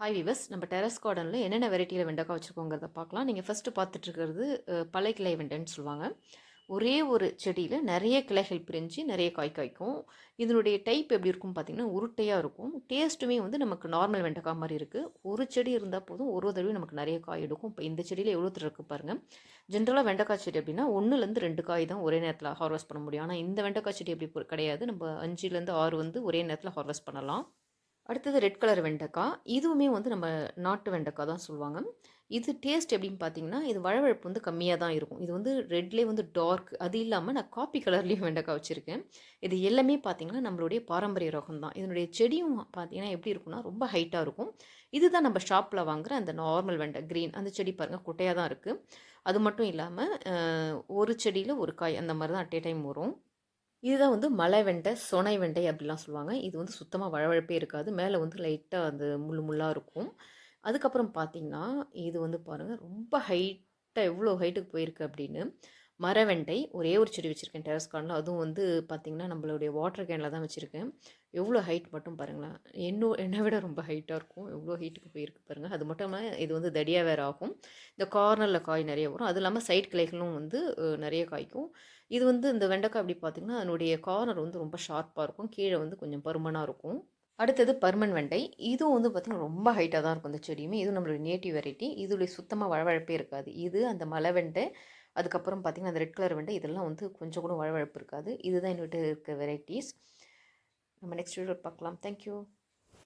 Hi விவஸ் நம்ம terrace கார்டனில் என்னென்ன வெரைட்டியில் வெண்டைக்காய் வச்சுருக்கோங்கிறத பார்க்கலாம். நீங்கள் ஃபஸ்ட்டு பார்த்துட்ருக்கிறது பழைய கிளை வெண்டைன்னு சொல்லுவாங்க. ஒரே ஒரு செடியில் நிறைய கிளைகள் பிரிஞ்சு நிறைய காய் காய்க்கும். இதனுடைய டைப் எப்படி இருக்கும் பார்த்திங்கன்னா உருட்டையாக இருக்கும். டேஸ்ட்டுமே வந்து நமக்கு நார்மல் வெண்டைக்காய் மாதிரி இருக்குது ஒரு செடி இருந்தால் போதும் ஒரு தடவை நமக்கு நிறைய காய் எடுக்கும். இப்போ இந்த செடியில் எவ்வளோ இருக்குது பாருங்கள் ஜென்ரலாக வெண்டைக்காய் செடி அப்படின்னா ஒன்றுலேருந்து ரெண்டு காய் தான் ஒரே நேரத்தில் ஹார்வெஸ்ட் பண்ண முடியும். ஆனால் இந்த வெண்டைக்காய் செடி எப்படி கிடையாது. நம்ம அஞ்சுலேருந்து ஆறு வந்து ஒரே நேரத்தில் ஹார்வெஸ்ட் பண்ணலாம். அடுத்தது ரெட் கலர் வெண்டைக்காய் இதுவுமே வந்து நம்ம நாட்டு வெண்டைக்காய் தான் சொல்லுவாங்க. இது டேஸ்ட் எப்படின்னு பார்த்தீங்கன்னா இது வழவழப்பு வந்து கம்மியாக தான் இருக்கும். இது வந்து ரெட்லேயே வந்து டார்க் அது இல்லாமல் நான் காப்பி கலர்லேயும் வெண்டைக்காய் வச்சுருக்கேன். இது எல்லாமே பார்த்தீங்கன்னா நம்மளுடைய பாரம்பரிய ரகம் தான். இதனுடைய செடியும் பார்த்தீங்கன்னா எப்படி இருக்கும்னா ரொம்ப ஹைட்டாக இருக்கும். இதுதான் நம்ம ஷாப்பில் வாங்குற அந்த நார்மல் வெண்டை க்ரீன் அந்த செடி பாருங்கள் குட்டையாக தான் இருக்குது அது மட்டும் இல்லாமல் ஒரு செடியில் ஒரு காய் அந்த மாதிரி தான் அட் டைம் வரும். இதுதான் வந்து மலை வெண்டை சொனை வெண்டை அப்படிலாம் சொல்லுவாங்க. இது வந்து சுத்தமாக வழவழப்பே இருக்காது. மேலே வந்து லைட்டாக அந்த முள்ளு முள்ளாக இருக்கும். அதுக்கப்புறம் பார்த்தீங்கன்னா இது வந்து பாருங்கள் ரொம்ப ஹைட்டாக எவ்வளோ ஹைட்டுக்கு போயிருக்கு அப்படின்னு. மரவெண்டை ஒரே ஒரு செடி வச்சுருக்கேன் டெரஸ் கார்டில் அதுவும் வந்து பார்த்திங்கன்னா நம்மளுடைய வாட்டர் கேனில் தான் வச்சுருக்கேன். எவ்வளோ ஹைட் மட்டும் பாருங்களேன். என்னோ என்னை விட ரொம்ப ஹைட்டாக இருக்கும். எவ்வளோ ஹைட்டுக்கு போயிருக்கு பாருங்கள் அது மட்டும் இல்லாமல் இது வந்து தடியாக வேறு ஆகும். இந்த கார்னரில் காய் நிறைய வரும். அது இல்லாமல் சைட் கிளைகளும் வந்து நிறைய காய்க்கும். இது வந்து இந்த வெண்டைக்காய் அப்படி பார்த்திங்கன்னா அதனுடைய கார்னர் வந்து ரொம்ப ஷார்ப்பாக இருக்கும். கீழே வந்து கொஞ்சம் பருமனாக இருக்கும். அடுத்தது பர்மன் வெண்டை. இதுவும் வந்து பார்த்திங்கன்னா ரொம்ப ஹைட்டாக தான் இருக்கும் இந்த செடியுமே. இதுவும் நம்மளுடைய நேட்டிவ் வெரைட்டி இதுடைய சுத்தமாக வழவழப்பே இருக்காது. இது அந்த மலை வெண்டை அதுக்கப்புறம் பார்த்திங்கன்னா அந்த ரெட் கலர் வெண்டை இதெல்லாம் வந்து கொஞ்சம் கூட வழவழப்பு இருக்காது. இதுதான் என்கிட்ட இருக்க வெரைட்டிஸ் நம்ம நெக்ஸ்ட் வீடியோ பார்க்கலாம். தேங்க்யூ